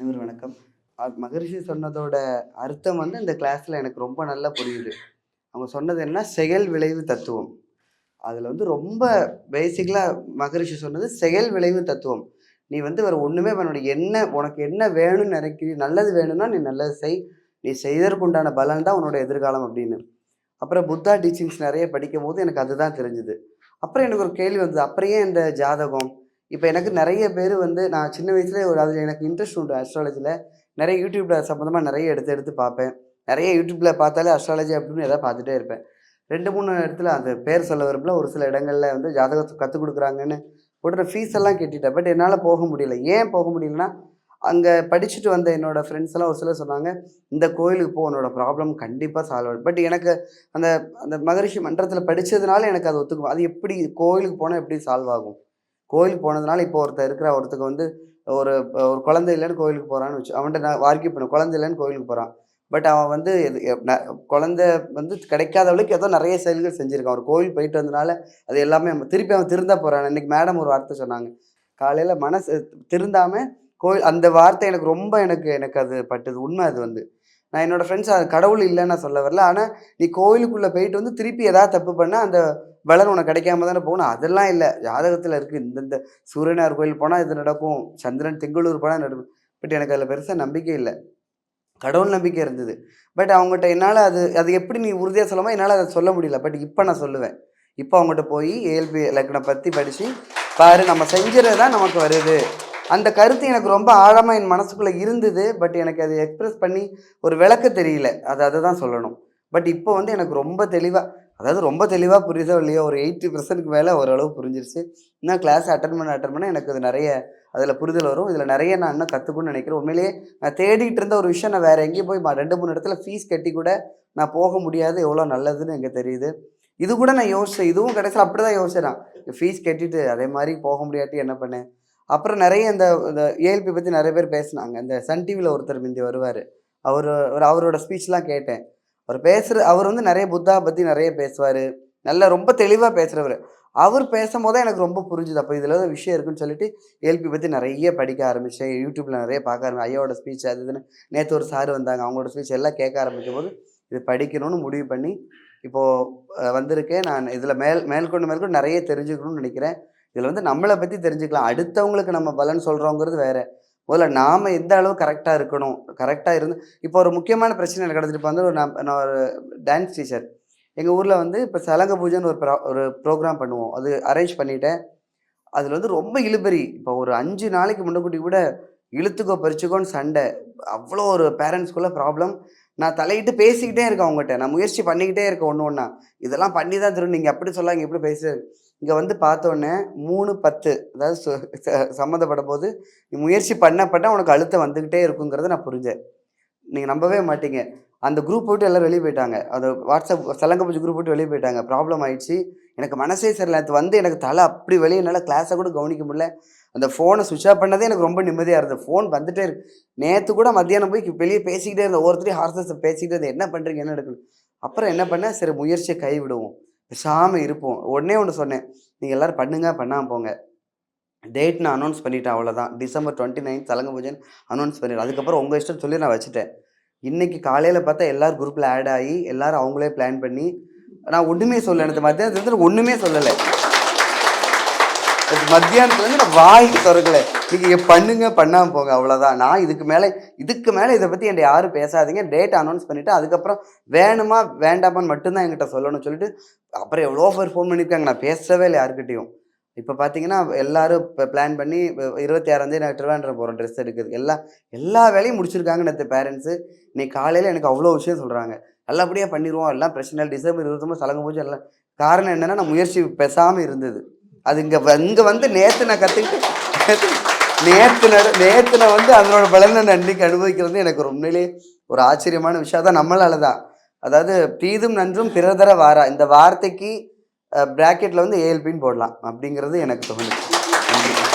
அனைவரும் வணக்கம். மகரிஷி சொன்னதோட அர்த்தம் வந்து இந்த கிளாஸில் எனக்கு ரொம்ப நல்லா புரியுது. அவங்க சொன்னது என்ன? செயல் விளைவு தத்துவம். அதில் வந்து ரொம்ப பேசிக்கலாக மகரிஷி சொன்னது செயல் விளைவு தத்துவம். நீ வந்து வேறு ஒன்றுமே பண்ண என்ன உனக்கு என்ன வேணும்னு நினைக்கிறீ நல்லது வேணும்னா நீ நல்லது செய். நீ செய்தற்குண்டான பலன் தான் உன்னோட எதிர்காலம் அப்படின்னு. அப்புறம் புத்தா டீச்சிங்ஸ் நிறைய படிக்கும் போது எனக்கு அதுதான் தெரிஞ்சுது. அப்புறம் எனக்கு ஒரு கேள்வி வந்தது. அப்புறம் ஏன் இந்த ஜாதகம்? இப்போ எனக்கு நிறைய பேர் வந்து நான் சின்ன வயசுலேயே ஒரு அதில் எனக்கு இன்ட்ரெஸ்ட் உண்டு அஸ்ட்ராலஜியில் நிறைய யூடியூப்பில் சம்மந்தமாக நிறைய எடுத்து எடுத்து பார்ப்பேன். நிறைய யூடியூப்பில் பார்த்தாலே அஸ்ட்ராலஜி அப்படின்னு எதாவது பார்த்துட்டே இருப்பேன். ரெண்டு மூணு இடத்துல அந்த பேர் சொல்ல விரும்பல. ஒரு சில இடங்களில் வந்து ஜாதகத்தை கற்றுக் கொடுக்குறாங்கன்னு உடனே ஃபீஸ் எல்லாம் கட்டிட்டேன். பட் என்னால் போக முடியல. ஏன் போக முடியலன்னா அங்கே படிச்சுட்டு வந்த என்னோட ஃப்ரெண்ட்ஸ் எல்லாம் ஒரு சிலர் சொன்னாங்க இந்த கோயிலுக்கு போ உன்னோட ப்ராப்ளம் கண்டிப்பாக சால்வ் ஆகும். பட் எனக்கு அந்த அந்த மகரிஷி மன்றத்தில் படித்ததுனால எனக்கு அது ஒத்துக்கும். அது எப்படி கோயிலுக்கு போனால் எப்படி சால்வ் ஆகும்? கோயிலுக்கு போனதுனால இப்போ ஒருத்தர் இருக்கிற ஒருத்தருக்கு வந்து ஒரு ஒரு குழந்தை இல்லைன்னு கோயிலுக்கு போகிறான்னு வச்சு அவன்கிட்ட நான் வார்க்கி பண்ண குழந்தை இல்லைன்னு கோயிலுக்கு போகிறான் பட் அவன் வந்து எது- குழந்தை வந்து கிடைக்காதவளுக்கு ஏதோ நிறைய செயல்கள் செஞ்சுருக்கான். ஒரு கோயில் போயிட்டு வந்தனால அது எல்லாமே அவன் திருப்பி அவன் திருந்த போகிறான் இன்னைக்கு மேடம் ஒரு வார்த்தை சொன்னாங்க. காலையில் மனசு திருந்தாமல் கோயில் அந்த வார்த்தை எனக்கு ரொம்ப எனக்கு எனக்கு அது பட்டது. உண்மை அது வந்து. நான் என்னோட ஃப்ரெண்ட்ஸ் அது கடவுள் இல்லைன்னு நான் சொல்ல வரல. ஆனால் நீ கோயிலுக்குள்ளே போயிட்டு வந்து திருப்பி ஏதாவது தப்பு பண்ணால் அந்த பலன் உனக்கு கிடைக்காம தானே போகணும் அதெல்லாம் இல்லை. ஜாதகத்தில் இருக்குது இந்தந்த சூரியனார் கோயில் போனால் இது நடக்கும். சந்திரன் திங்களூர் போனால் நடக்கும். பட் எனக்கு அதில் பெருசாக நம்பிக்கை இல்லை. கடவுள் நம்பிக்கை இருந்தது. பட் அவங்ககிட்ட என்னால் அது அது எப்படி நீ உறுதியாக சொல்லாமல் என்னால் அதை சொல்ல முடியல. பட் இப்போ நான் சொல்லுவேன். இப்போ அவங்ககிட்ட போய் ஏஎல்பி இலக்கணம் பற்றி படித்து பாரு நம்ம செஞ்சுறது தான் நமக்கு வருது. அந்த கருத்து எனக்கு ரொம்ப ஆழமாக என் மனசுக்குள்ளே இருந்தது பட் எனக்கு அது எக்ஸ்பிரஸ் பண்ணி ஒரு விளக்க தெரியல. அது அதை தான் சொல்லணும். பட் இப்போ வந்து எனக்கு ரொம்ப தெளிவாக அதாவது ரொம்ப தெளிவாக புரியுதோ இல்லையோ ஒரு எயிட்டி பர்சன்ட்க்கு மேலே ஓரளவு புரிஞ்சிருச்சு. இன்னும் கிளாஸ் அட்டன் பண்ண அட்டன் பண்ண எனக்கு அது நிறைய அதில் புரிதல் வரும். இதில் நிறைய நான் இன்னும் கற்றுக்கணும்னு நினைக்கிறேன். உண்மையிலேயே நான் தேடிட்டு இருந்த ஒரு விஷயம் நான் வேறு எங்கேயும் போய் ரெண்டு மூணு இடத்துல ஃபீஸ் கட்டி கூட நான் போக முடியாது. எவ்வளோ நல்லதுன்னு எனக்கு தெரியுது. இது கூட நான் யோசிச்சேன். இதுவும் கடைசியில் அப்படி தான் யோசிச்சேன் ஃபீஸ் கட்டிட்டு அதே மாதிரி போக முடியாட்டி என்ன பண்ணேன்? அப்புறம் நிறைய இந்த இந்த ஏஎல்பி பற்றி நிறைய பேர் பேசினாங்க. இந்த சன் டிவியில் ஒருத்தர் முந்தி வருவார். அவர் ஒரு அவரோட ஸ்பீச்லாம் கேட்டேன். அவர் பேசுகிற அவர் வந்து நிறைய புத்தா பற்றி நிறைய பேசுவார். நல்ல ரொம்ப தெளிவாக பேசுகிறவர் அவர் பேசும்போது தான் எனக்கு ரொம்ப புரிஞ்சுது. அப்போ இதில் ஏதோ விஷயம் இருக்குன்னு சொல்லிட்டு ஏஎல்பி பற்றி நிறைய படிக்க ஆரம்பித்தேன் யூடியூப்பில் நிறைய பார்க்க ஆரம்பிச்சேன். ஐயாவோட ஸ்பீச் அது இதுன்னு நேற்று ஒரு சார் வந்தாங்க. அவங்களோட ஸ்பீச் எல்லாம் கேட்க ஆரம்பிக்கும் போது இது படிக்கணும்னு முடிவு பண்ணி இப்போது வந்திருக்கேன். நான் இதில் மேல் மேற்கொண்டு மேற்கொண்டு நிறைய தெரிஞ்சுக்கணும்னு நினைக்கிறேன். இதில் வந்து நம்மளை பற்றி தெரிஞ்சுக்கலாம். அடுத்தவங்களுக்கு நம்ம பலன் சொல்கிறோங்கிறது வேறு. முதல்ல நாம் எந்த அளவு கரெக்டாக இருக்கணும்? கரெக்டாக இருந்து இப்போ ஒரு முக்கியமான பிரச்சனை எனக்கு கிடச்சிட்டு இப்போ வந்து ஒரு நான் நான் ஒரு டான்ஸ் டீச்சர் எங்கள் ஊரில் வந்து இப்போ சலங்க பூஜைன்னு ஒரு ப்ரா ஒரு ப்ரோக்ராம் பண்ணுவோம். அது அரேஞ்ச் பண்ணிட்டேன். அதில் வந்து ரொம்ப இழுபறி. இப்போ ஒரு அஞ்சு நாளைக்கு முன்னக்கூட்டி கூட இழுத்துக்கோ பறிச்சுக்கோன்னு சண்டை. அவ்வளோ ஒரு பேரண்ட்ஸ்குள்ளே ப்ராப்ளம் நான் தலையிட்டு பேசிக்கிட்டே இருக்கேன் அவங்ககிட்ட. நான் முயற்சி பண்ணிக்கிட்டே இருக்கேன் ஒன்று ஒன்றா இதெல்லாம் பண்ணி தான் தரும் நீங்கள் அப்படி சொல்லாங்க இப்படி பேசுறது. இங்கே வந்து பார்த்தோன்னே மூணு பத்து அதாவது சு- ச- சம்மந்தப்பட போது நீ முயற்சி பண்ணப்பட்ட உனக்கு அழுத்தம் வந்துக்கிட்டே இருக்குங்கிறத நான் புரிஞ்சேன் நீங்கள் நம்பவே மாட்டீங்க அந்த குரூப் போட்டு எல்லாம் வெளியே போயிட்டாங்க அது வாட்ஸ்அப் சலங்க பூஜை குரூப் போட்டு வெளியே போயிட்டாங்க ப்ராப்ளம் ஆயிடுச்சு எனக்கு மனசே சரியில்லை அது வந்து எனக்கு தலை அப்படி வெளியே என்னால் கிளாஸை கூட கவனிக்க முடியல அந்த ஃபோனை சுவிட்ச் ஆஃப் பண்ணதே எனக்கு ரொம்ப நிம்மதியாக இருந்தது ஃபோன் வந்துட்டே இருக்கு நேற்று கூட மத்தியானம் போய் வெளியே பேசிக்கிட்டே இருந்தேன் ஒவ்வொருத்தரையும் ஹார்சஸ் பேசிக்கிட்டே இருந்தேன் என்ன பண்ணுறீங்க என்ன எடுக்கணும் அப்புறம் என்ன பண்ணேன் சரி முயற்சியை கைவிடுவோம் பேசாமல் இருப்போம். உடனே ஒன்று சொன்னேன். நீங்கள் எல்லோரும் பண்ணுங்க பண்ணாமல் போங்க. டேட் நான் அனௌன்ஸ் பண்ணிட்டேன் அவ்வளோதான் டிசம்பர் டுவெண்ட்டி நைன் சலங்க பூஜைன்னு அனௌன்ஸ் பண்ணிட்டேன். அதுக்கப்புறம் உங்கள் இஷ்டம் சொல்லி நான் வச்சுட்டேன். இன்றைக்கி காலையில் பார்த்தா எல்லோரும் குரூப்பில் ஆட் ஆகி எல்லோரும் அவங்களே பிளான் பண்ணி நான் ஒன்றுமே சொல்லலை. எனக்கு மத்தியானத்தில் ஒன்றுமே சொல்லலை. மத்தியானத்துலேருந்து நான் வாய்க்கு திறக்கல. நீங்கள் பண்ணுங்க பண்ணாமல் போங்க அவ்வளோதான் நான் இதுக்கு மேலே இதுக்கு மேலே இதை பற்றி என்கிட்ட யாரும் பேசாதீங்க. டேட் அனௌன்ஸ் பண்ணிவிட்டு அதுக்கப்புறம் வேணுமா வேண்டாமான்னு மட்டும்தான் என்கிட்ட சொல்லணும்னு சொல்லிட்டு அப்புறம் எவ்வளோ பேர் ஃபோன் பண்ணியிருக்காங்க. நான் பேசவே இல்லை யாருக்கிட்டையும். இப்போ பார்த்தீங்கன்னா எல்லாரும் இப்போ பிளான் பண்ணி இருபத்தி ஆறாந்தேதி நான் திருவாண்டரம் போகிறோம் ட்ரெஸ் எடுக்குது எல்லா எல்லா வேலையும் முடிச்சிருக்காங்க நேற்று பேரண்ட்ஸு இன்னைக்கு காலையில் எனக்கு அவ்வளோ விஷயம் சொல்கிறாங்க நல்லபடியாக பண்ணிடுவோம் எல்லாம் பிரச்சனை இல்லை. டிசம்பர் இருபத்தொம்பது சலங்க போச்சு. எல்லாம் காரணம் என்னென்னா நான் முயற்சி பேசாமல் இருந்தது. அது இங்கே இங்கே வந்து நேற்று நான் கற்றுக்கிட்டு நேற்று நட நேற்று நான் வந்து அதனோட பலனை நான் அனுபவிக்கிறது எனக்கு ஒரு உண்மையிலே ஒரு ஆச்சரியமான விஷயம். அதான் நம்மளால தான். அதாவது பிரீதும் நன்றும் பிறதர வாரா. இந்த வார்த்தைக்கு ப்ராக்கெட்டில் வந்து ஏஎல்பின்னு போடலாம். அப்படிங்கிறது எனக்கு தோணுது. நன்றி